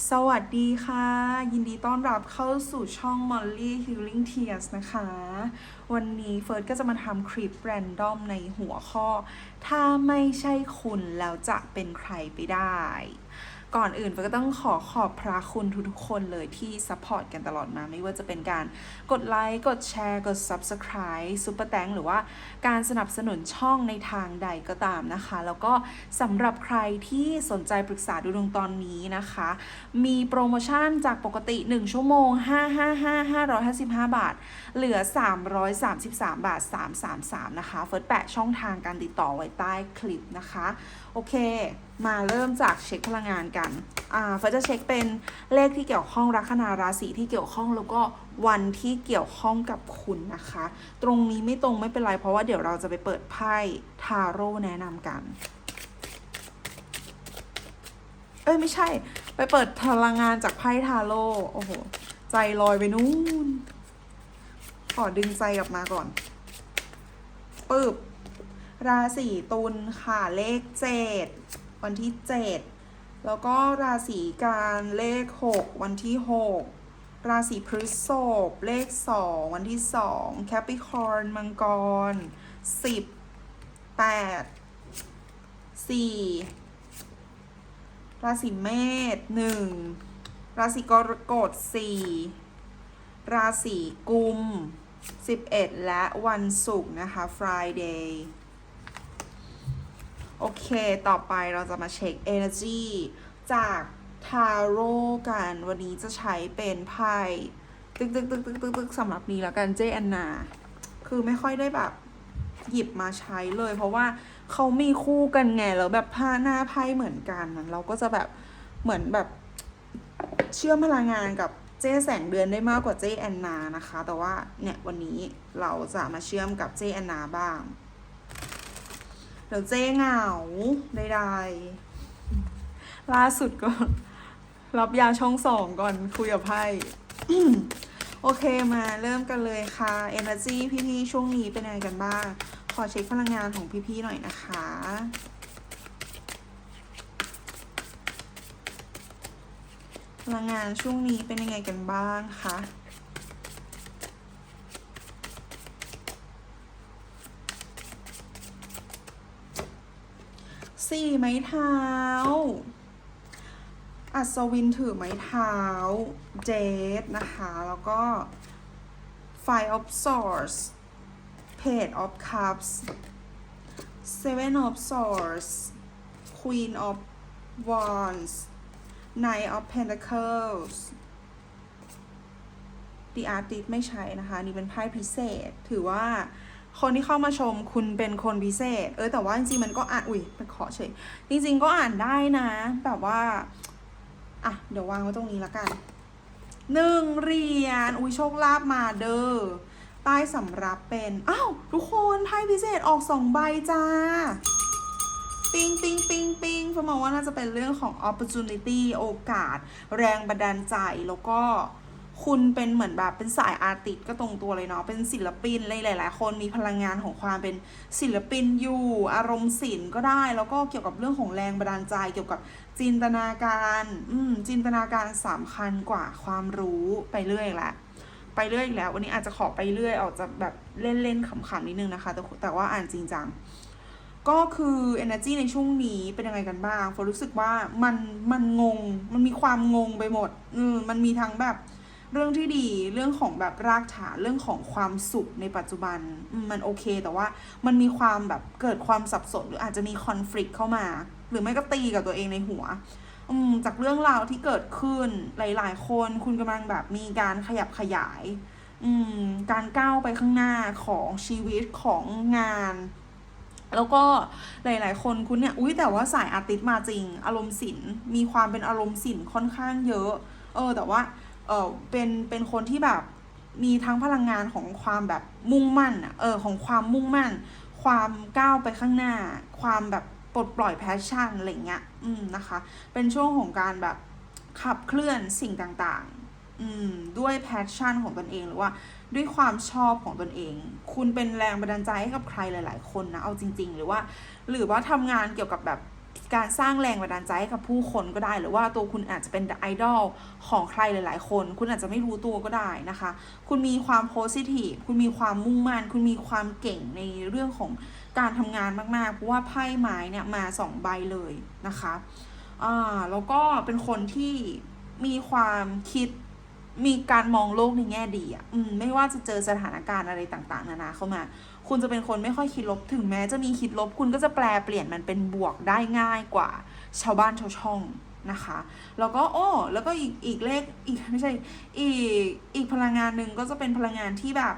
สวัสดีค่ะ ยินดีต้อนรับเข้าสู่ช่อง Molly Healing Tears นะคะ วันนี้เฟิร์สก็จะมาทำคลิปแรนดอมในหัวข้อ ถ้าไม่ใช่คุณแล้วจะเป็นใครไปได้ ก่อนอื่นเฟิร์ก็ต้องขอขอบพระคุณทุกๆคนเลยที่ซัพพอร์ตกันตลอดมา ไม่ว่าจะเป็นการกดไลค์กดแชร์ กด Subscribe ซุปเปอร์แตงหรือว่าการสนับสนุนช่องในทางใดก็ตามนะคะ แล้วก็สำหรับใครที่สนใจปรึกษาดูดวงตอนนี้นะคะ มีโปรโมชั่นจากปกติ 1 ชั่วโมง 555 555 บาท เหลือ 333 บาท 333 นะคะ เฟิร์สแปะช่องทางการติดต่อไว้ใต้คลิปนะคะ โอเค มาเริ่มจากเช็คพลังงานกัน อ่าเฟิร์จะเช็คเป็นเลขที่เกี่ยวข้องลัคนาราศีที่เกี่ยวข้องแล้วก็วันที่เกี่ยวข้องกับคุณนะคะ ตรงนี้ไม่ตรงไม่เป็นไร เพราะว่าเดี๋ยวเราจะไปเปิดไพ่ทาโร่แนะนำกัน เอ้ยไม่ใช่ ไปเปิดพลังงานจากไพ่ทาโร่โอ้โห ใจลอยไปนู่น ขอดึงใจกลับมาก่อนปึ๊บราศีตุลค่ะเลขเจ็ด วันที่เจ็ดแล้วก็ราศีการเลขหกวันที่หกราศีพฤษภเลขสองวันที่สองแคปิคอร์นมังกรสิบแปดสี่ราศีเมษหนึ่งราศีกรกฎสี่ราศีกุมสิบเอ็ดและวันศุกร์นะคะ Friday โอเค ต่อไปเราจะมาเช็ค Energy จากทาโร่กัน วันนี้จะใช้เป็นไพ่ตึกตึกตึกตึกตึกตึกสำหรับนี้แล้วกันเจแอนนา คือไม่ค่อยได้แบบหยิบมาใช้เลย เพราะว่าเขามีคู่กันไง แล้วแบบผ้าหน้าไพ่เหมือนกันเราก็จะแบบเหมือนแบบเชื่อมพลังงานกับเจ้แสงเดือนได้มากกว่าเจ้แอนนานะคะ แต่ว่าเนี่ยวันนี้เราจะมาเชื่อมกับเจ้แอนนาบ้าง ดี๋ยวเจ๊เหงาใดๆล่าสุดก็ รับยาช่องสองก่อนคุยกับไพ่โอเคมาเริ่มกันเลยค่ะ Energy พี่ๆช่วงนี้เป็นยังไงกันบ้าง ขอเช็คพลังงานของพี่ๆหน่อยนะคะพลังงานช่วงนี้เป็นยังไงกันบ้างคะ สี่ไม้เท้า อัศวินถือไม้เท้า เจดนะคะ แล้วก็ Five of Swords Page of Cups Seven of Swords Queen of Wands Knight of Pentacles The Artist ไม่ใช่นะคะ นี่เป็นไพ่พิเศษถือว่า คนที่เข้ามาชมคุณเป็นคนพิเศษ เออแต่ว่าจริงๆมันก็อ่านอุ้ยไปขอเฉยจริง ๆ ก็อ่านได้นะแบบว่าอะเดี๋ยววางไว้ตรงนี้ละกันหนึ่งเหรียญอุ้ยโชคลาภมาเด้อใต้สำรับเป็นอ้าวทุกคนไพ่พิเศษออกสองใบจ้าปิงปิงปิงปิงเพื่อมองว่าน่าจะเป็นเรื่องของ opportunity โอกาส แรงบันดาลใจแล้วก็ คุณเป็นเหมือนแบบเป็นสายอาร์ติสก็ตรงตัวเลยเนาะเป็นศิลปินเลยหลาย ๆ คนมีพลังงานของความเป็นศิลปินอยู่ อารมณ์ศิลป์ก็ได้ แล้วก็เกี่ยวกับเรื่องของแรงบันดาลใจ เกี่ยวกับจินตนาการอืมจินตนาการสำคัญกว่าความรู้ไปเรื่อยแหละไปเรื่อยอีกแล้ว วันนี้อาจจะขอไปเรื่อยออกจะแบบเล่นๆขำๆนิดนึงนะคะ แต่แต่ว่าอ่านจริงจังก็คือ energy ในช่วงนี้เป็นยังไงกันบ้างฝนรู้สึกว่ามันมันงง มันมีความงงไปหมดอืมมันมีทั้งแบบ เรื่องที่ดีเรื่องของแบบรากฐานเรื่องของความสุขในปัจจุบันอืมมันโอเค แต่ว่ามันมีความแบบเกิดความสับสนหรืออาจจะมี conflict เข้ามา หรือไม่ก็ตีกับตัวเองในหัวอืมจากเรื่องราวที่เกิดขึ้นหลาย ๆ คนคุณกำลังแบบมีการขยับขยายอืมการก้าวไปข้างหน้าของชีวิตของงานแล้วก็หลาย ๆ คนคุณเนี่ย อุ้ยแต่ว่าสายอาร์ติสต์มาจริง อารมณ์ศิลป์มีความเป็นอารมณ์ศิลป์ค่อนข้างเยอะ เออ แต่ว่า เออเป็นเป็นคนที่แบบมีทั้งพลังงานของความแบบมุ่งมั่นอะเออของความมุ่งมั่น ความก้าวไปข้างหน้า ความแบบปลดปล่อยแพชชั่นอะไรเงี้ยอืมนะคะ เป็นช่วงของการแบบขับเคลื่อนสิ่งต่างๆอืมด้วยแพชชั่นของตนเองหรือว่าด้วยความชอบของตนเอง คุณเป็นแรงบันดาลใจให้กับใครหลาย ๆ คนนะเอาจริง ๆ หรือว่า หรือว่าทำงานเกี่ยวกับแบบ การสร้างแรงบันดาลใจให้กับผู้คนก็ได้ หรือว่าตัวคุณอาจจะเป็นไอดอลของใครหลาย ๆ คน คุณอาจจะไม่รู้ตัวก็ได้นะคะ คุณมีความโพสิทีฟคุณมีความมุ่งมั่น คุณมีความเก่งในเรื่องของการทำงานมาก ๆ เพราะว่าไพ่ไม้เนี่ยมาสองใบเลยนะคะอ่าแล้วก็เป็นคนที่มีความคิดมีการมองโลกในแง่ดีอะ อืม ไม่ว่าจะเจอสถานการณ์อะไรต่าง ๆ นานาเข้ามา คุณจะเป็นคนไม่ค่อยคิดลบถึงแม้จะมีคิดลบ คุณก็จะแปลเปลี่ยนมันเป็นบวกได้ง่ายกว่าชาวบ้านชาวช่องนะคะ แล้วก็โอ้แล้วก็อีกอีกเลขอีกไม่ใช่อีกอีกพลังงานหนึ่งก็จะเป็นพลังงานที่แบบ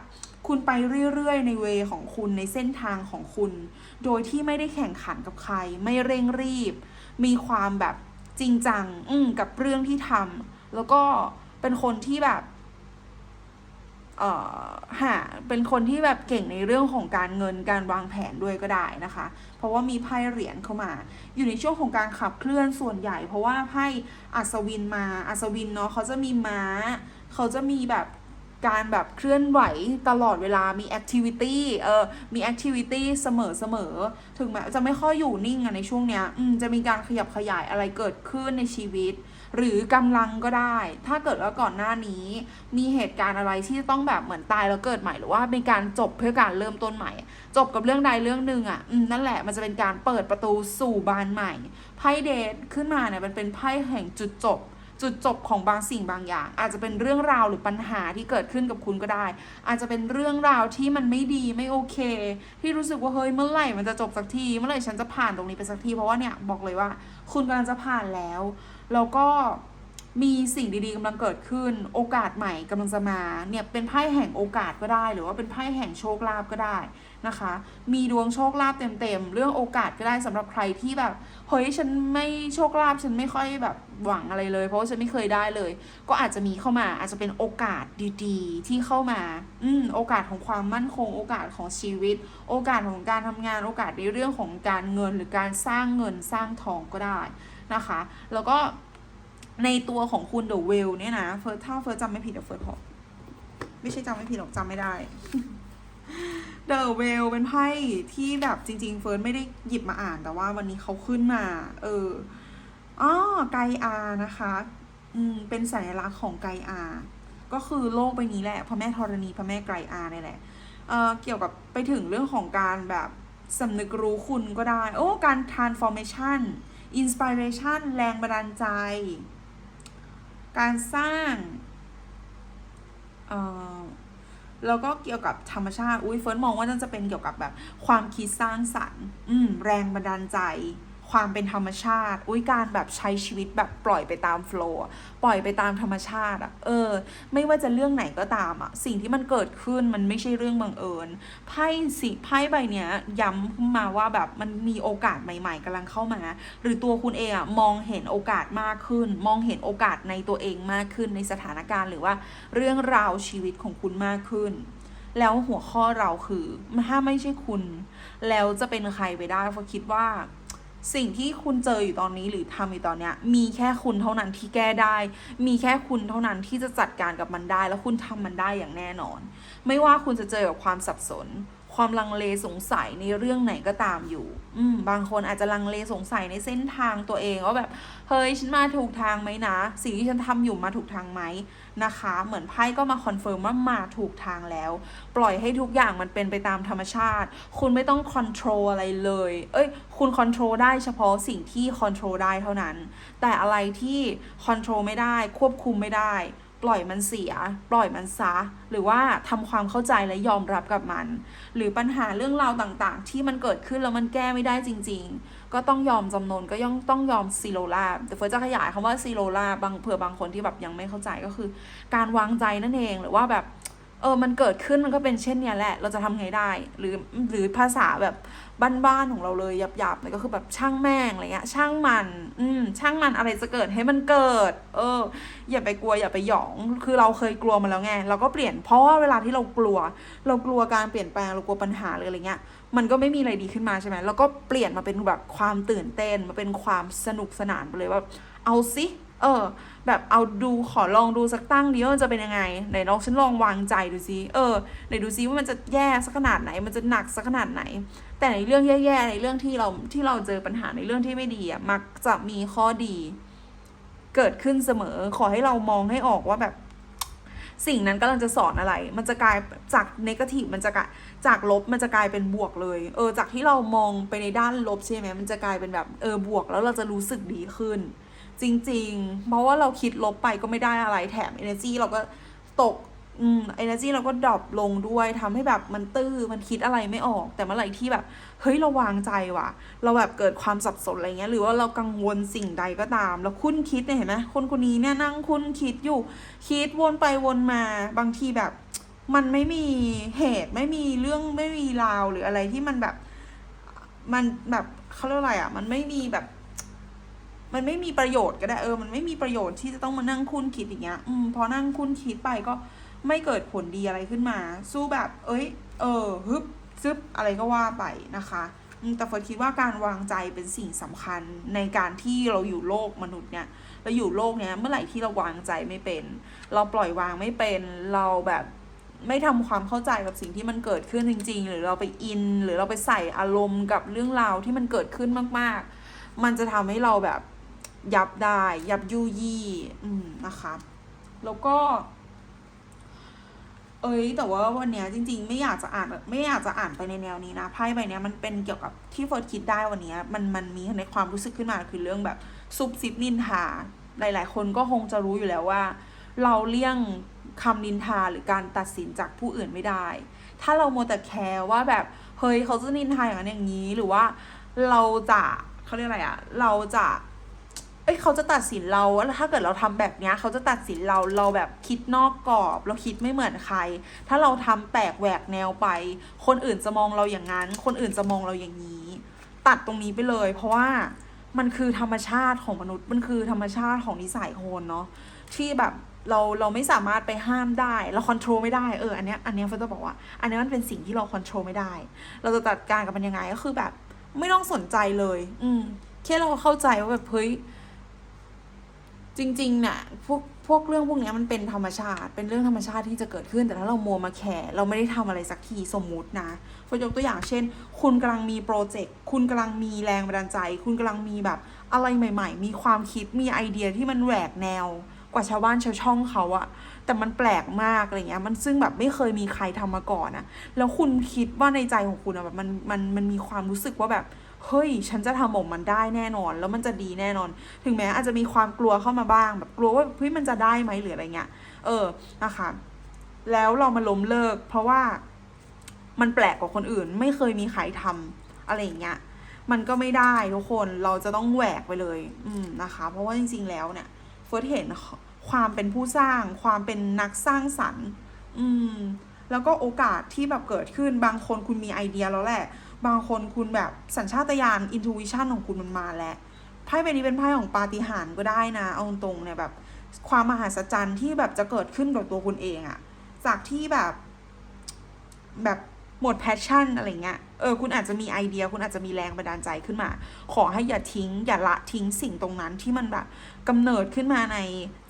คุณไปเรื่อยๆ ในเวของคุณในเส้นทางของคุณ โดยที่ไม่ได้แข่งขันกับใคร ไม่เร่งรีบ มีความแบบจริงจัง อืกับเรื่องที่ทำแล้วก็เป็นคนที่แบบ หาเป็นคนที่แบบเก่งในเรื่องของการเงินการวางแผนด้วยก็ได้นะคะ เพราะว่ามีไพ่เหรียญเข้ามา อยู่ในช่วงของการขับเคลื่อนส่วนใหญ่ เพราะว่าไพ่อัศวินมาอัศวินเนาะเขาจะมีม้า เขาจะมีแบบการแบบเคลื่อนไหวตลอดเวลามีแอคทิวิตี้เออมีแอคทิวิตี้เสมอเสมอถึงแม้จะไม่ค่อยอยู่นิ่งอะในช่วงเนี้ยอืมจะมีการขยับขยายอะไรเกิดขึ้นในชีวิต หรือกำลังก็ได้ ถ้าเกิดว่าก่อนหน้านี้ มีเหตุการณ์อะไรที่ต้องแบบเหมือนตายแล้วเกิดใหม่หรือว่าเป็นการจบเพื่อการเริ่มต้นใหม่ จบกับเรื่องใดเรื่องหนึ่งอะนั่นแหละมันจะเป็นการเปิดประตูสู่บานใหม่ไพ่เดทขึ้นมาเนี่ยมันเป็นไพ่แห่งจุดจบ จุดจบของบางสิ่งบางอย่าง อาจจะเป็นเรื่องราวหรือปัญหาที่เกิดขึ้นกับคุณก็ได้ อาจจะเป็นเรื่องราวที่มันไม่ดีไม่โอเค ที่รู้สึกว่าเฮ้ยเมื่อไหร่มันจะจบสักที เมื่อไหร่ฉันจะผ่านตรงนี้ไปสักทีเพราะว่าเนี่ยบอกเลยว่า คุณกำลังจะผ่านแล้ว แล้วก็ มีสิ่งดีๆกำลังเกิดขึ้น โอกาสใหม่กำลังจะมาเนี่ยเป็นไพ่แห่งโอกาสก็ได้ หรือว่าเป็นไพ่แห่งโชคลาภก็ได้นะคะ มีดวงโชคลาภเต็มๆ เรื่องโอกาสก็ได้สำหรับใครที่แบบเฮ้ยฉันไม่โชคลาภฉันไม่ค่อยแบบหวังอะไรเลย เพราะว่าฉันไม่เคยได้เลย ก็อาจจะมีเข้ามาอาจจะเป็นโอกาสดีๆ ที่เข้ามาอืมโอกาสของความมั่นคง โอกาสของชีวิต โอกาสของการทำงาน โอกาสในเรื่องของการเงินหรือการสร้างเงินสร้างทองก็ได้นะคะ แล้วก็ ในตัวของคุณเดอะเวลเนี่ยนะเฟิร์สถ้าเฟิร์สจำไม่ผิดเดี๋ยวเฟิร์สขอไม่ใช่จำไม่ผิดหรอกจำไม่ได้เดอะเวลเป็นไพ่ที่แบบจริง ๆ เฟิร์สไม่ได้หยิบมาอ่านแต่ว่าวันนี้เขาขึ้นมา เอออ๋อไกอานะคะ อืม เป็นสัญลักษณ์ของไกอา ก็คือโลกใบนี้แหละพระแม่ธรณีพระแม่ไกรอาเนี่ยแหละ เอ่อเกี่ยวกับไปถึงเรื่องของการแบบสำนึกรู้คุณก็ได้ โอ้ การ transformation inspiration แรงบันดาลใจ การสร้างเอ่อแล้วก็เกี่ยวกับธรรมชาติ อุ้ยเฟิร์สมองว่าน่าจะเป็นเกี่ยวกับแบบความคิดสร้างสรรค์ อืม แรงบันดาลใจ ความเป็นธรรมชาติ อุ้ยการแบบใช้ชีวิตแบบปล่อยไปตามโฟล์ปล่อยไปตามธรรมชาติอะเออ ไม่ว่าจะเรื่องไหนก็ตามอะสิ่งที่มันเกิดขึ้นมันไม่ใช่เรื่องบังเอิญไพ่สิไพ่ใบเนี้ยย้ำขึ้นมาว่าแบบมันมีโอกาสใหม่ ๆกำลังเข้ามา หรือตัวคุณเองอะมองเห็นโอกาสมากขึ้น มองเห็นโอกาสในตัวเองมากขึ้นในสถานการณ์ หรือว่าเรื่องราวชีวิตของคุณมากขึ้นแล้วหัวข้อเราคือถ้าไม่ใช่คุณ แล้วจะเป็นใครไปได้เพราะคิดว่า สิ่งที่คุณเจออยู่ตอนนี้หรือทำอยู่ตอนเนี้ย มีแค่คุณเท่านั้นที่แก้ได้ มีแค่คุณเท่านั้นที่จะจัดการกับมันได้ แล้วคุณทำมันได้อย่างแน่นอน ไม่ว่าคุณจะเจอกับความสับสน ความลังเลสงสัยในเรื่องไหนก็ตามอยู่ อืมบางคนอาจจะลังเลสงสัยในเส้นทางตัวเองว่าแบบ เฮ้ยฉันมาถูกทางไหมนะ สิ่งที่ฉันทำอยู่มาถูกทางไหม นะคะ เหมือนไพ่ก็มาคอนเฟิร์มว่ามาถูกทางแล้ว ปล่อยให้ทุกอย่างมันเป็นไปตามธรรมชาติ คุณไม่ต้องคอนโทรลอะไรเลย เอ้ย คุณคอนโทรลได้เฉพาะสิ่งที่คอนโทรลได้เท่านั้น แต่อะไรที่คอนโทรลไม่ได้ควบคุมไม่ได้ ปล่อยมันเสีย ปล่อยมันซะ หรือว่าทำความเข้าใจและยอมรับกับมัน หรือปัญหาเรื่องราวต่างๆ ที่มันเกิดขึ้นแล้วมันแก้ไม่ได้จริง ๆ ก็ต้องยอมจำนนก็ย่องต้องยอมซีโรลาแต่เฟิร์สจะขยายคำว่าซีโรลาบางเผื่อบางคนที่แบบยังไม่เข้าใจก็คือ การวางใจนั่นเองหรือว่าแบบ เออมันเกิดขึ้นมันก็เป็นเช่นเนี้ยแหละ เราจะทำไงได้ หรือหรือภาษาแบบบ้านๆของเราเลยหยาบๆเลยก็คือแบบช่างแม่งอะไรเงี้ย ช่างมัน อืมช่างมันอะไรจะเกิดให้มันเกิด เออ อย่าไปกลัวอย่าไปหยอง คือเราเคยกลัวมาแล้วไงเราก็เปลี่ยนเพราะว่าเวลาที่เรากลัว เรากลัวการเปลี่ยนแปลงเรากลัวปัญหาหรืออะไรเงี้ย มันก็ไม่มีอะไรดีขึ้นมาใช่ไหมแล้วก็เปลี่ยนมาเป็นแบบความตื่นเต้นมาเป็นความสนุกสนานไปเลยว่าเอาสิเออ แบบเอาดูขอลองดูสักตั้งเดียวมันจะเป็นยังไงไหนลองฉันลองวางใจดูซิเออไหนดูซิว่ามันจะแย่สักขนาดไหน มันจะหนักสักขนาดไหน แต่ในเรื่องแย่ๆในเรื่องที่เราที่เราเจอปัญหาในเรื่องที่ไม่ดีอะมักจะมีข้อดี เกิดขึ้นเสมอขอให้เรามองให้ออกว่าแบบ สิ่งนั้นกำลังจะสอนอะไร มันจะกลายจากนกาทีฟมันจะกลายจากลบมันจะกลายเป็นบวกเลย เออ จากที่เรามองไปในด้านลบใช่ไหมมันจะกลายเป็นแบบเออบวก แล้วเราจะรู้สึกดีขึ้น จริง ๆ เพราะว่าเราคิดลบไปก็ไม่ได้อะไรแถม energy เราก็ตกอืม energy เราก็ดรอปลงด้วยทำให้แบบมันตื้อมันคิดอะไรไม่ออก แต่เมื่อไหร่ที่แบบ เฮ้ยเราวางใจว่ะ เราแบบเกิดความสับสนอะไรเงี้ย หรือว่าเรากังวลสิ่งใดก็ตามแล้วคุ้นคิดเนี่ยเห็นไหมคนคนนี้เนี่ยนั่งคุ้นคิดอยู่ คิดวนไปวนมา บางทีแบบ มันไม่มีเหตุไม่มีเรื่องไม่มีราวหรืออะไรที่มันแบบ มันแบบเขาเรียกอะไรอะ มันไม่มีแบบ มันไม่มีประโยชน์ก็ได้เออ มันไม่มีประโยชน์ที่จะต้องมานั่งคุ้นคิดอย่างเงี้ย อืมพอนั่งคุ้นคิดไปก็ไม่เกิดผลดีอะไรขึ้นมา สู้แบบ เอ้ย เออฮึบซึบอะไรก็ว่าไปนะคะอืมแต่เฟิร์สคิดว่าการวางใจเป็นสิ่งสำคัญในการที่เราอยู่โลกมนุษย์เนี่ยเราอยู่โลกเนี้ยเมื่อไหร่ที่เราวางใจไม่เป็น เราปล่อยวางไม่เป็นเราแบบไม่ทำความเข้าใจกับสิ่งที่มันเกิดขึ้นจริง ๆ หรือเราไปอิน หรือเราไปใส่อารมณ์กับเรื่องราวที่มันเกิดขึ้นมาก ๆ มันจะทำให้เราแบบ ยับได้ ยับยุยี่อืมนะคะแล้วก็ เอ้ย แต่ว่าวันเนี้ยจริง ๆ ไม่อยากจะอ่านไม่อยากจะอ่านไปในแนวนี้นะไพ่ใบเนี้ยมันเป็นเกี่ยวกับที่เฟิร์สคิดได้วันนี้มันมันมีในความรู้สึกขึ้นมาคือเรื่องแบบซุบซิบนินทาหลาย ๆ คนก็คงจะรู้อยู่แล้วว่า เราเลี่ยงคำนินทาหรือการตัดสินจากผู้อื่นไม่ได้ ถ้าเราโมแต่แคร์ว่าแบบเฮ้ยเขาจะนินทาอย่างนั้นอย่างนี้หรือว่าเราจะเขาเรียกอะไรอะเราจะ เอ้ยเขาจะตัดสินเราว่าถ้าเกิดเราทำแบบเนี้ยเขาจะตัดสินเราเราแบบคิดนอกกรอบ เราคิดไม่เหมือนใคร ถ้าเราทำแปลกแหวกแนวไป คนอื่นจะมองเราอย่างนั้น คนอื่นจะมองเราอย่างนี้ ตัดตรงนี้ไปเลย เพราะว่ามันคือธรรมชาติของมนุษย์มันคือธรรมชาติของนิสัยคนเนาะที่แบบเราเราไม่สามารถไปห้ามได้ เราควบคุมไม่ได้เอออันเนี้ยอันเนี้ยเฟิร์นจะบอกว่า อันเนี้ยมันเป็นสิ่งที่เราควบคุมไม่ได้ เราจะจัดการกับมันยังไงก็คือแบบ ไม่ต้องสนใจเลย อืมแค่เราเข้าใจว่าแบบเฮ้ย จริงๆเนี่ยพวกพวกเรื่องพวกนี้มันเป็นธรรมชาติ เป็นเรื่องธรรมชาติที่จะเกิดขึ้น แต่ถ้าเรามัวมาแคร์เราไม่ได้ทำอะไรสักทีสมมุตินะฟยกตัวอย่างเช่น คุณกำลังมีโปรเจกต์ คุณกำลังมีแรงบันดาลใจ คุณกำลังมีแบบอะไรใหม่ ๆ มีความคิด มีไอเดียที่มันแหวกแนว กว่าชาวบ้านชาวช่องเขาอะแต่มันแปลกมากอะไรเงี้ย มันซึ่งแบบไม่เคยมีใครทำมาก่อนอะแล้วคุณคิดว่าในใจของคุณอะแบบมันมันมันมีความรู้สึกว่าแบบ เฮ้ย ฉันจะทำออกมันได้แน่นอน แล้วมันจะดีแน่นอน ถึงแม้อาจจะมีความกลัวเข้ามาบ้าง แบบกลัวว่าเฮ้ยมันจะได้ไหมหรืออะไรเงี้ย เออนะคะแล้วเรามาล้มเลิก เพราะว่ามันแปลกกว่าคนอื่น ไม่เคยมีใครทำอะไรอย่างเงี้ย มันก็ไม่ได้ทุกคนเราจะต้องแหวกไปเลย อืมนะคะ เพราะว่าจริง ๆ แล้วเนี่ยเฟิร์สเห็นความเป็นผู้สร้าง ความเป็นนักสร้างสรรค์ อืม แล้วก็โอกาสที่แบบเกิดขึ้นบางคนคุณมีไอเดียแล้วแหละ บางคนคุณแบบสัญชาตญาณ intuition ของคุณมันมาแล้วไพ่ใบนี้เป็นไพ่ของปาฏิหาริย์ก็ได้นะ เอาตรงๆเนี่ยแบบความมหัศจรรย์ที่แบบจะเกิดขึ้นกับตัวคุณเองอะจากที่แบบแบบหมดแพชชั่นอะไรเงี้ย เออคุณอาจจะมีไอเดีย คุณอาจจะมีแรงบันดาลใจขึ้นมา ขอให้อย่าทิ้ง อย่าละทิ้งสิ่งตรงนั้นที่มันแบบกำเนิดขึ้นมาใน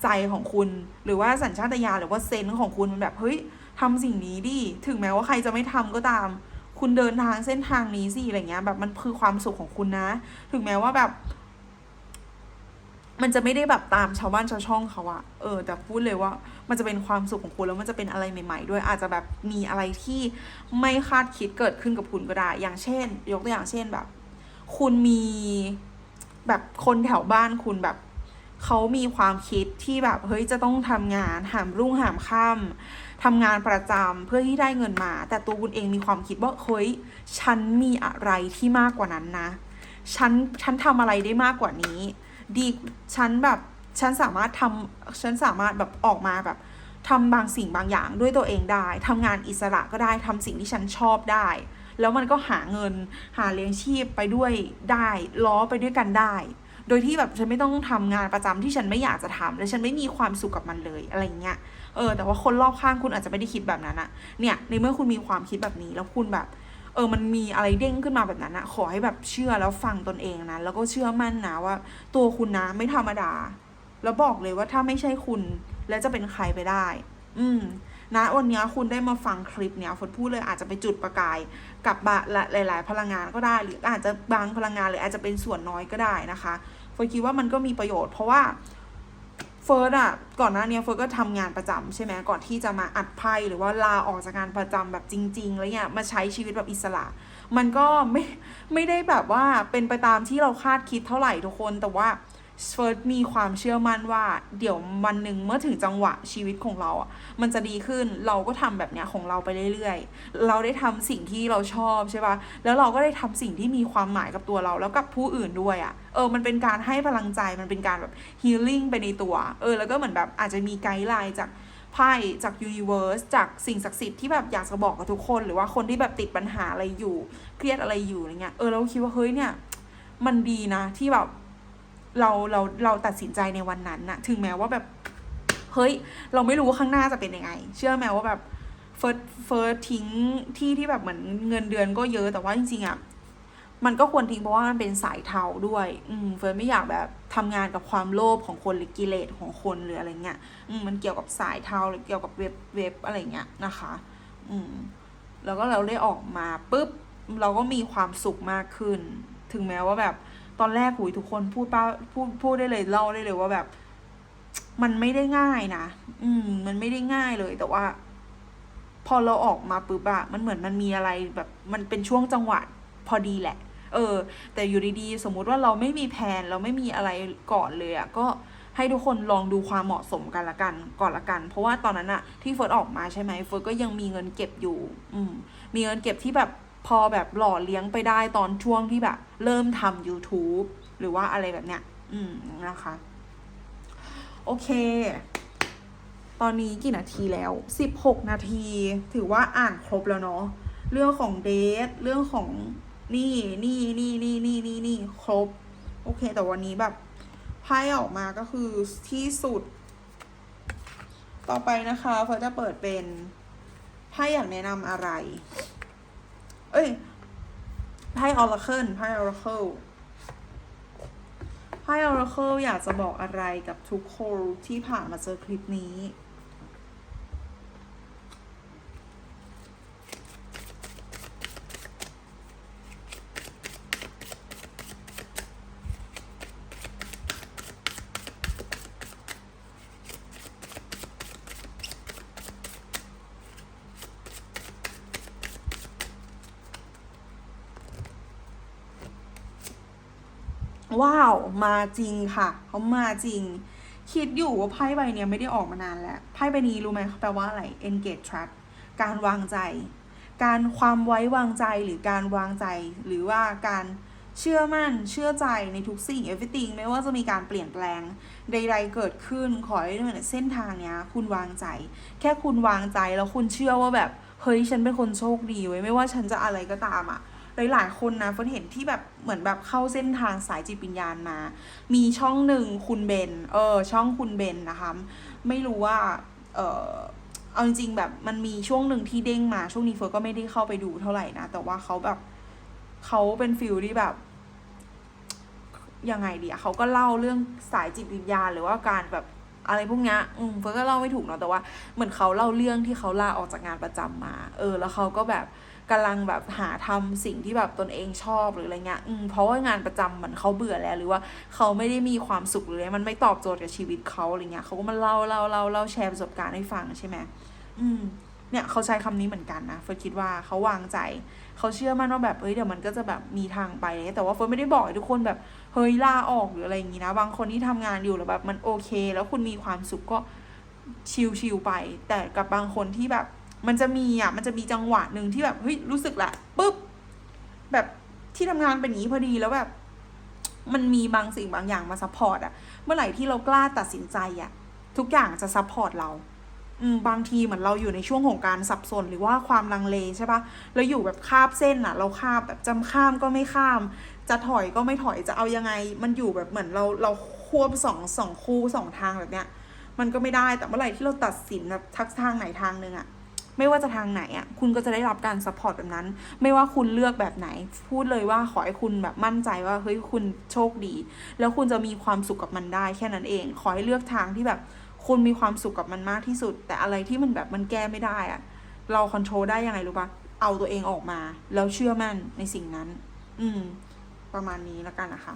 ใจของคุณ หรือว่าสัญชาตญาณหรือว่าเซนส์ของคุณมันแบบเฮ้ยทำสิ่งนี้ดิ ถึงแม้ว่าใครจะไม่ทำก็ตาม คุณเดินทางเส้นทางนี้สิอะไรเงี้ย แบบมันคือความสุขของคุณนะ ถึงแม้ว่าแบบ มันจะไม่ได้แบบตามชาวบ้านชาวช่องเขาอะเออ แต่พูดเลยว่า มันจะเป็นความสุขของคุณแล้วมันจะเป็นอะไรใหม่ ๆ ด้วยอาจจะแบบมีอะไรที่ไม่คาดคิดเกิดขึ้นกับคุณก็ได้ อย่างเช่น ยกตัวอย่างเช่นแบบ คุณมีแบบคนแถวบ้านคุณแบบเขามีความคิดที่แบบเฮ้ยจะต้องทำงานหามรุ่งหามค่ำ ทำงานประจำเพื่อที่ได้เงินมา แต่ตัวคุณเองมีความคิดว่าเฮ้ยฉันมีอะไรที่มากกว่านั้นนะ ฉันฉันทำอะไรได้มากกว่านี้ ดีฉันแบบฉันสามารถทำฉันสามารถแบบออกมาแบบทำบางสิ่งบางอย่างด้วยตัวเองได้ทำงานอิสระก็ได้ทำสิ่งที่ฉันชอบได้ แล้วมันก็หาเงินหาเลี้ยงชีพไปด้วยได้ล้อไปด้วยกันได้ โดยที่แบบฉันไม่ต้องทำงานประจำที่ฉันไม่อยากจะทำและฉันไม่มีความสุขกับมันเลยอะไรเงี้ย เออแต่ว่าคนรอบข้างคุณอาจจะไม่ได้คิดแบบนั้นอะเนี่ยในเมื่อคุณมีความคิดแบบนี้แล้วคุณแบบ เออมันมีอะไรเด้งขึ้นมาแบบนั้นอะขอให้แบบเชื่อแล้วฟังตนเองนะแล้วก็เชื่อมั่นนะว่า ตัวคุณนะไม่ธรรมดา แล้วบอกเลยว่าถ้าไม่ใช่คุณ แล้วจะเป็นใครไปได้ อืมนะวันนี้คุณได้มาฟังคลิปเนี้ยฝนพูดเลยอาจจะไปจุดประกายกับบะหลาย ๆ พลังงานก็ได้ หรืออาจจะบางพลังงานหรืออาจจะเป็นส่วนน้อยก็ได้นะคะฝนคิดว่ามันก็มีประโยชน์เพราะว่า เฟิร์สอะก่อนหน้านี้เฟิร์สก็ทำงานประจำใช่ไหมก่อนที่จะมาอัดไพ่หรือว่าลาออกจากงานประจำแบบจริงๆแล้วเนี่ยมาใช้ชีวิตแบบอิสระ มันก็ไม่ไม่ได้แบบว่าเป็นไปตามที่เราคาดคิดเท่าไหร่ทุกคนแต่ว่า เฟิร์สมีความเชื่อมั่นว่า เดี๋ยววันหนึ่งเมื่อถึงจังหวะชีวิตของเราอะมันจะดีขึ้นเราก็ทำแบบเนี้ยของเราไปเรื่อยๆ เราได้ทำสิ่งที่เราชอบใช่ปะแล้วเราก็ได้ทำสิ่งที่มีความหมายกับตัวเราแล้วกับผู้อื่นด้วยอะเออมันเป็นการให้พลังใจมันเป็นการแบบฮีลิ่งไปในตัวเออแล้วก็เหมือนแบบอาจจะมีไกด์ไลน์จากไพ่จากยูนิเวอร์สจากสิ่งศักดิ์สิทธิ์ที่แบบอยากจะบอกกับทุกคน หรือว่าคนที่แบบติดปัญหาอะไรอยู่ เครียดอะไรอยู่อะไรเงี้ยเออเราคิดว่าเฮ้ยเนี่ยมันดีนะที่แบบ เราเราเราตัดสินใจในวันนั้นน่ะถึงแม้ว่าแบบ เฮ้ย เราไม่รู้ว่าข้างหน้าจะเป็นยังไง เชื่อไหมว่าแบบเฟิร์สเฟิร์สทิ้งที่ที่แบบเหมือนเงินเดือนก็เยอะแต่ว่าจริงๆอะมันก็ควรทิ้งเพราะว่ามันเป็นสายเทาด้วย อืมเฟิร์นไม่อยากแบบทำงานกับความโลภของคนหรือกิเลสของคนหรืออะไรเงี้ย อืมมันเกี่ยวกับสายเทาหรือเกี่ยวกับเว็บเว็บอะไรเงี้ยนะคะ อืม แล้วก็เราได้ออกมาปุ๊บเราก็มีความสุขมากขึ้น ถึงแม้ว่าแบบ ตอนแรกหุยทุกคนพูดป้าพูดพูดได้เลยเล่าได้เลยว่าแบบ มันไม่ได้ง่ายนะอืม มันไม่ได้ง่ายเลย แต่ว่า พอเราออกมาปุ๊บอะมันเหมือนมันมีอะไรแบบ มันเป็นช่วงจังหวะพอดีแหละ เออ แต่อยู่ดีๆสมมุติว่าเราไม่มีแผนเราไม่มีอะไรก่อนเลยอะก็ให้ทุกคนลองดูความเหมาะสมกันละกันก่อนละกัน เพราะว่าตอนนั้นอะที่เฟิร์สออกมาใช่ไหมเฟิร์สก็ยังมีเงินเก็บอยู่ อืม มีเงินเก็บที่แบบ พอแบบหล่อเลี้ยงไปได้ตอนช่วงที่แบบ เริ่มทำ YouTube หรือว่าอะไรแบบเนี้ย อืมนะคะ โอเค ตอนนี้กี่นาทีแล้ว 16 นาที ถือว่าอ่านครบแล้วเนาะ เรื่องของเดท เรื่องของนี่ นี่ นี่ นี่ นี่ นี่ นี่ ครบ โอเค แต่วันนี้แบบไพ่ออกมาก็คือที่สุด ต่อไปนะคะเฟิร์จะเปิดเป็นไพ่อยากแนะนำอะไร เอ้ยไพ่ออร์เคิลไพ่ออร์เคิลไพ่ออร์เคิลอยากจะบอกอะไรกับทุกคนที่ผ่านมาเจอคลิปนี้ ว้าว มาจริงค่ะ เขามาจริง คิดอยู่ว่าไพ่ใบเนี้ยไม่ได้ออกมานานแล้ว ไพ่ใบนี้รู้ไหมแปลว่าอะไร engage trust การวางใจ การความไว้วางใจหรือการวางใจ หรือว่าการเชื่อมั่นเชื่อใจในทุกสิ่ง everything ไม่ว่าจะมีการเปลี่ยนแปลงใดๆเกิดขึ้นขอให้ในเส้นทางเนี้ย คุณวางใจ แค่คุณวางใจแล้วคุณเชื่อว่าแบบ เฮ้ยฉันเป็นคนโชคดีเว้ยไม่ว่าฉันจะอะไรก็ตามอะ หลายๆคนนะเฟิร์นเห็นที่แบบเหมือนแบบเข้าเส้นทางสายจิตวิญญาณมา มีช่องหนึ่งคุณเบน เออ ช่องคุณเบนนะคะ ไม่รู้ว่า เออเอาจริงๆแบบมันมีช่วงหนึ่งที่เด้งมา ช่วงนี้เฟิร์นก็ไม่ได้เข้าไปดูเท่าไหร่นะ แต่ว่าเขาแบบเขาเป็นฟิลที่แบบยังไงดีอะเขาก็เล่าเรื่องสายจิตวิญญาณหรือว่าการแบบอะไรพวกเนี้ยอืมเฟิร์นก็เล่าไม่ถูกเนาะแต่ว่าเหมือนเขาเล่าเรื่องที่เขาลาออกจากงานประจำมา เออ แล้วเขาก็แบบ กำลังแบบหาทำสิ่งที่แบบตนเองชอบหรืออะไรเงี้ยอืมเพราะว่างานประจำเหมือนเขาเบื่อแล้วหรือว่าเขาไม่ได้มีความสุขหรืออะไรมันไม่ตอบโจทย์กับชีวิตเขาอะไรเงี้ยเขาก็มาเล่าเล่าเล่าเล่าแชร์ประสบการณ์ให้ฟังใช่ไหมอืมเนี่ยเขาใช้คำนี้เหมือนกันนะเฟิร์นคิดว่าเขาวางใจ เขาเชื่อมั่นว่าแบบเอ้ยเดี๋ยวมันก็จะแบบมีทางไป แต่ว่าเฟิร์นไม่ได้บอกให้ทุกคนแบบเฮ้ยลาออกหรืออะไรอย่างงี้นะ บางคนที่ทำงานอยู่แล้วแบบมันโอเค แล้วคุณมีความสุขก็ชิลๆไป แต่กับบางคนที่แบบ มันจะมีอะ มันจะมีจังหวะหนึ่งที่แบบเฮ้ยรู้สึกละปุ๊บ แบบที่ทำงานเป็นอย่างนี้พอดีแล้วแบบ มันมีบางสิ่งบางอย่างมาซัพพอร์ตอะ เมื่อไหร่ที่เรากล้าตัดสินใจอะ ทุกอย่างจะซัพพอร์ตเราอืมบางทีเหมือนเราอยู่ในช่วงของการสับสนหรือว่าความลังเลใช่ปะเราอยู่แบบคาบเส้นอะเราคาบแบบจำข้ามก็ไม่ข้าม จะถอยก็ไม่ถอยจะเอายังไง มันอยู่แบบเหมือนเราเราควบสองสองคู่สองทางแบบเนี้ย มันก็ไม่ได้แต่เมื่อไหร่ที่เราตัดสินแบบทักทางไหนทางหนึ่งอะ ไม่ว่าจะทางไหนอะ่ะคุณก็จะได้รับการซัพพอร์ตแบบนั้น ไม่ว่าคุณเลือกแบบไหน พูดเลยว่าขอให้คุณแบบมั่นใจว่าเฮ้ยคุณโชคดี แล้วคุณจะมีความสุขกับมันได้แค่นั้นเอง ขอให้เลือกทางที่แบบคุณมีความสุขกับมันมากที่สุด แต่อะไรที่มันแบบมันแก้ไม่ได้อะเราคอนโทรลได้ยังไงรู้ปะเอาตัวเองออกมา แล้วเชื่อมั่นในสิ่งนั้น อืม ประมาณนี้แล้วกันนะคะ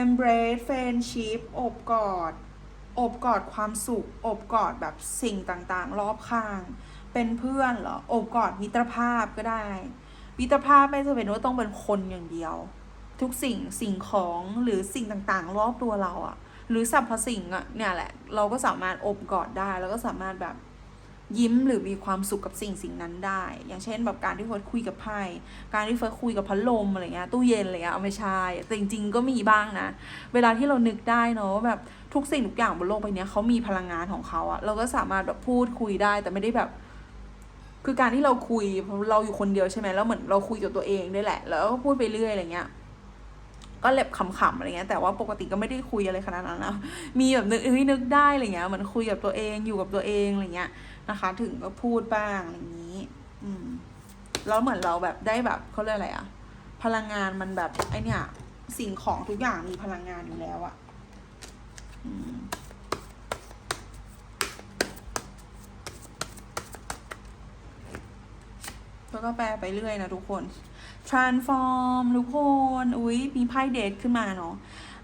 embrace friendship อบกอด อบกอดความสุข อบกอดแบบสิ่งต่างๆ รอบข้าง เป็นเพื่อนเหรอ อบกอดมิตรภาพก็ได้ มิตรภาพไม่จำเป็นว่าต้องเป็นคนอย่างเดียว ทุกสิ่งสิ่งของหรือสิ่งต่างๆ รอบตัวเราอะหรือสรรพสิ่งอะเนี่ยแหละ เราก็สามารถอบกอดได้ แล้วก็สามารถแบบ ยิ้มหรือมีความสุขกับสิ่งสิ่งนั้นได้ อย่างเช่นแบบการที่เฟิร์สคุยกับไพ่การที่เฟิร์สคุยกับพัดลมอะไรเงี้ยตู้เย็นอะไรเงี้ยเอาไม่ใช่แต่จริง ๆ ก็มีบ้างนะ เวลาที่เรานึกได้เนอะว่าแบบทุกสิ่งทุกอย่างบนโลกใบนี้เขามีพลังงานของเขาอะเราก็สามารถแบบพูดคุยได้แต่ไม่ได้แบบ คือการที่เราคุยเราอยู่คนเดียวใช่ไหมแล้วเหมือนเราคุยกับตัวเองด้วยแหละ แล้วก็พูดไปเรื่อยอะไรเงี้ย ก็เล็บขำๆอะไรเงี้ยแต่ว่าปกติก็ไม่ได้คุยอะไรขนาดนั้นนะมีแบบนึกเฮ้ยนึกได้อะไรเงี้ยเหมันคุยกับตัวเองอยู่กับตัวเองอะไรเงี้ยนะคะ ถึงก็พูดบ้างอะไรอย่างนี้ อืมแล้วเหมือนเราแบบได้แบบเขาเรียกอะไรอะพลังงานมันแบบไอเนี่ย สิ่งของทุกอย่างมีพลังงานอยู่แล้วอะอืมแล้วก็แปลไปเรื่อยนะทุกคน transform ทุกคน อุ้ยมีไพ่เดทขึ้นมาเนาะ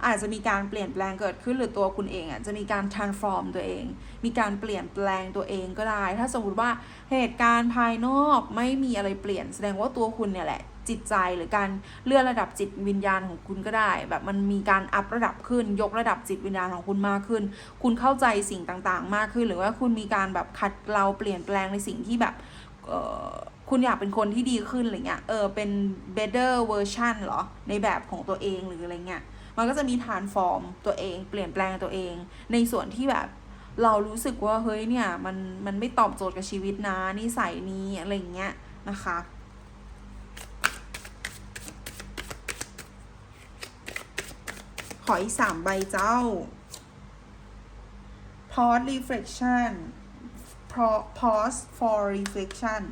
อาจจะมีการเปลี่ยนแปลงเกิดขึ้นหรือตัวคุณเองอะจะมีการ transform ตัวเอง มีการเปลี่ยนแปลงตัวเองก็ได้ ถ้าสมมติว่าเหตุการณ์ภายนอกไม่มีอะไรเปลี่ยน แสดงว่าตัวคุณเนี่ยแหละจิตใจหรือการเลื่อนระดับจิตวิญญาณของคุณก็ได้ แบบมันมีการอัพระดับขึ้น ยกระดับจิตวิญญาณของคุณมากขึ้น คุณเข้าใจสิ่งต่างๆ มากขึ้น หรือว่าคุณมีการแบบขัดเกลาเปลี่ยนแปลงในสิ่งที่แบบเออ คุณอยากเป็นคนที่ดีขึ้นอะไรเงี้ย เออ เป็น better version เหรอ ในแบบของตัวเองหรืออะไรเงี้ย มันก็จะมี transform ตัวเอง เปลี่ยนแปลงตัวเอง ในส่วนที่แบบเรารู้สึกว่า เฮ้ย เนี่ย มัน มันไม่ตอบโจทย์กับชีวิตนะ นิสัยนี้ อะไรเงี้ย นะคะ ขออีกสามใบเจ้า pause reflection pause for reflection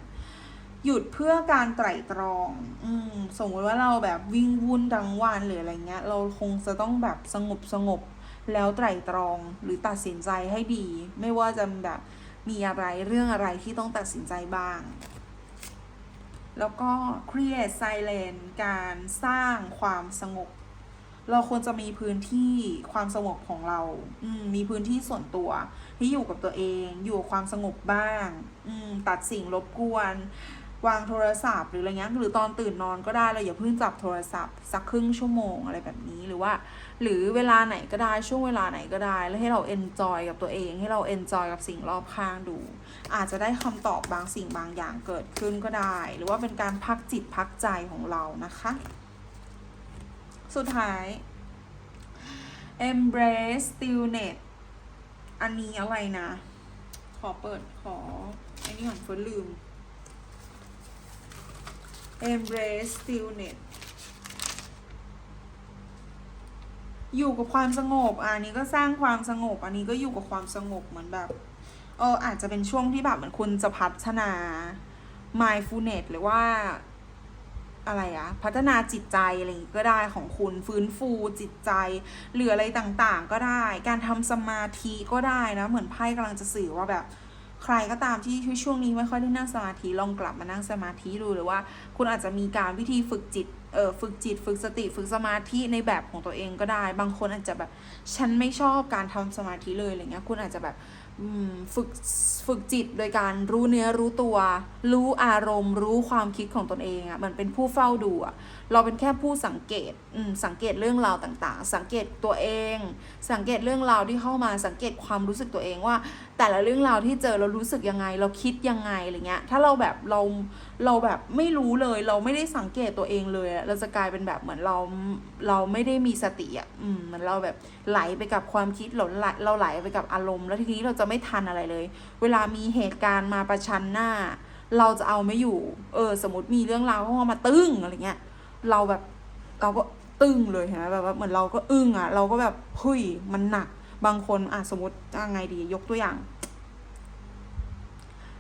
หยุดเพื่อการไตร่ตรอง อืม สมมติว่าเราแบบวิ่งวุ่นทั้งวันหรืออะไรเงี้ย เราคงจะต้องแบบสงบสงบแล้วไตร่ตรองหรือตัดสินใจให้ดี ไม่ว่าจะแบบมีอะไรเรื่องอะไรที่ต้องตัดสินใจบ้าง แล้วก็ create silence การสร้างความสงบ เราควรจะมีพื้นที่ความสงบของเรา อืม มีพื้นที่ส่วนตัว ที่อยู่กับตัวเอง อยู่ความสงบบ้าง อืม ตัดสิ่งรบกวน วางโทรศัพท์หรืออะไรเงี้ยหรือตอนตื่นนอนก็ได้เราอย่าเพิ่งจับโทรศัพท์ สักครึ่งชั่วโมงอะไรแบบนี้หรือว่า หรือเวลาไหนก็ได้ช่วงเวลาไหนก็ได้ แล้วให้เราเอนจอยกับตัวเอง ให้เราเอนจอยกับสิ่งรอบข้างดู อาจจะได้คำตอบบางสิ่งบางอย่างเกิดขึ้นก็ได้ หรือว่าเป็นการพักจิตพักใจของเรานะคะ สุดท้าย embrace stillness อันนี้อะไรนะ ขอเปิดขอไอ้นี่ก่อนเฟิร์นลืม embrace stillness อยู่กับความสงบ อันนี้ก็สร้างความสงบ อันนี้ก็อยู่กับความสงบเหมือนแบบ เอออาจจะเป็นช่วงที่แบบเหมือนคุณจะพัฒนา mindfulness หรือว่าอะไรอะพัฒนาจิตใจอะไรอย่างงี้ก็ได้ของคุณฟื้นฟูจิตใจหรืออะไรต่างๆ ก็ได้ การทำสมาธิก็ได้นะ เหมือนไพ่กำลังจะสื่อว่าแบบ ใครก็ตามที่ช่วงนี้ไม่ค่อยได้นั่งสมาธิลองกลับมานั่งสมาธิดูหรือว่า คุณอาจจะมีการวิธีฝึกจิตเออฝึกจิต ฝึกสติ ฝึกสมาธิในแบบของตัวเองก็ได้ บางคนอาจจะแบบ ฉันไม่ชอบการทำสมาธิเลยอะไรเงี้ยคุณอาจจะแบบฝึกฝึกจิตโดยการรู้เนื้อรู้ตัว รู้อารมณ์ รู้ความคิดของตนเองอะ่ะมันเป็นผู้เฝ้าดูอะ่ะ เราเป็นแค่ผู้สังเกตสังเกตเรื่องราวต่างๆ สังเกตตัวเอง สังเกตเรื่องราวที่เข้ามาสังเกตความรู้สึกตัวเองว่า แต่ละเรื่องราวที่เจอเรารู้สึกยังไง เราคิดยังไงอะไรเงี้ยถ้าเราแบบเราเราแบบไม่รู้เลย เราไม่ได้สังเกตตัวเองเลย เราจะกลายเป็นแบบเหมือนเราเราไม่ได้มีสติอะอืมเหมือนเราแบบไหลไปกับความคิดเราไหลเราไหลไปกับอารมณ์ แล้วทีนี้เราจะไม่ทันอะไรเลย เวลามีเหตุการณ์มาประชันหน้า เราจะเอาไม่อยู่ เออ สมมติมีเรื่องราวเข้ามาตึ้งอะไรเงี้ย เราแบบเราก็ตึ้งเลยเห็นไหมแบบว่าเหมือนเราก็อึ้งอะเราก็แบบเฮ้ยมันหนัก บางคนอะสมมติยังไงดียกตัวอย่าง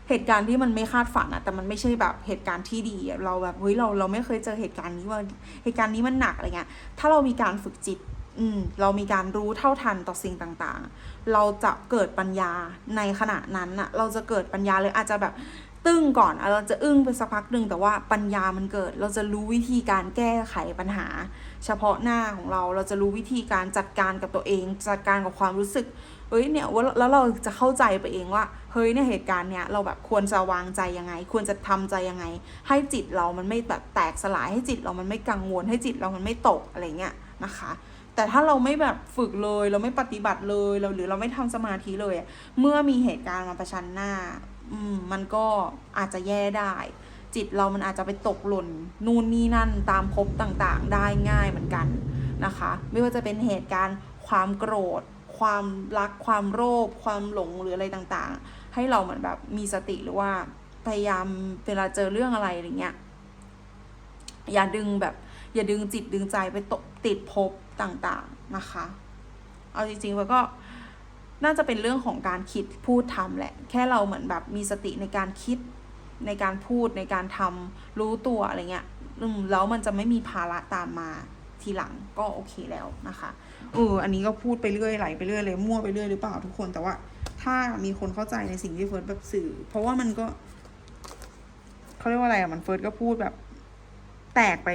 เหตุการณ์ที่มันไม่คาดฝันอะแต่มันไม่ใช่แบบเหตุการณ์ที่ดี เราแบบเฮ้ยเราเราไม่เคยเจอเหตุการณ์นี้ว่าเหตุการณ์นี้มันหนักอะไรเงี้ย ถ้าเรามีการฝึกจิต อืม เรามีการรู้เท่าทันต่อสิ่งต่าง ๆ เราจะเกิดปัญญาในขณะนั้นอะเราจะเกิดปัญญาเลยอาจจะแบบ ตึ้งก่อนเราจะอึ้งไปสักพักหนึ่งแต่ว่าปัญญามันเกิด เราจะรู้วิธีการแก้ไขปัญหา เฉพาะหน้าของเราเราจะรู้วิธีการจัดการกับตัวเอง จัดการกับความรู้สึกเอ้ยเนี่ยแล้วเราจะเข้าใจไปเองว่าเฮ้ยเนี่ยเหตุการณ์เนี่ยเราแบบควรจะวางใจยังไง ควรจะทำใจยังไง ให้จิตเรามันไม่แบบแตกสลายให้จิตเรามันไม่กังวลให้จิตเรามันไม่ตกอะไรเงี้ยนะคะแต่ถ้าเราไม่แบบฝึกเลย เราไม่ปฏิบัติเลยเราหรือเราไม่ทำสมาธิเลย เมื่อมีเหตุการณ์มาประชันหน้า อืมมันก็อาจจะแย่ได้ จิตเรามันอาจจะไปตกหล่นนู่นนี่นั่นตามภพต่างๆ ได้ง่ายเหมือนกันนะคะ ไม่ว่าจะเป็นเหตุการณ์ความโกรธ ความรักความโลภความหลงหรืออะไรต่างๆ ให้เราเหมือนแบบมีสติหรือว่าพยายามเวลาเจอเรื่องอะไรอะไรเงี้ยอย่าดึงแบบอย่าดึงจิตดึงใจไปตกติดภพต่างๆนะคะ เอาจริงๆแล้วก็ น่าจะเป็นเรื่องของการคิดพูดทำแหละ แค่เราเหมือนแบบมีสติในการคิดในการพูดในการทำรู้ตัวอะไรเงี้ยแล้วมันจะไม่มีภาระตามมาทีหลังก็โอเคแล้วนะคะเอออันนี้ก็พูดไปเรื่อยไหลไปเรื่อยเลยมั่วไปเรื่อยหรือเปล่าทุกคนแต่ว่า ถ้ามีคนเข้าใจในสิ่งที่เฟิร์สแบบสื่อ เพราะว่ามันก็เขาเรียกว่าอะไรอะมันเฟิร์สก็พูดแบบแตกไป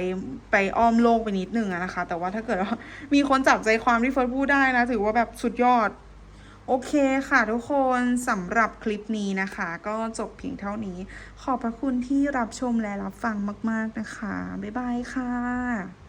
ไปอ้อมโลกไปนิดนึงอะนะคะ แต่ว่าถ้าเกิดว่ามีคนจับใจความที่เฟิร์สพูดได้นะ ถือว่าแบบสุดยอด โอเคค่ะทุกคนสำหรับคลิปนี้นะคะ ก็จบเพียงเท่านี้ ขอบพระคุณที่รับชมและรับฟังมาก ๆนะคะ บ๊ายบายค่ะ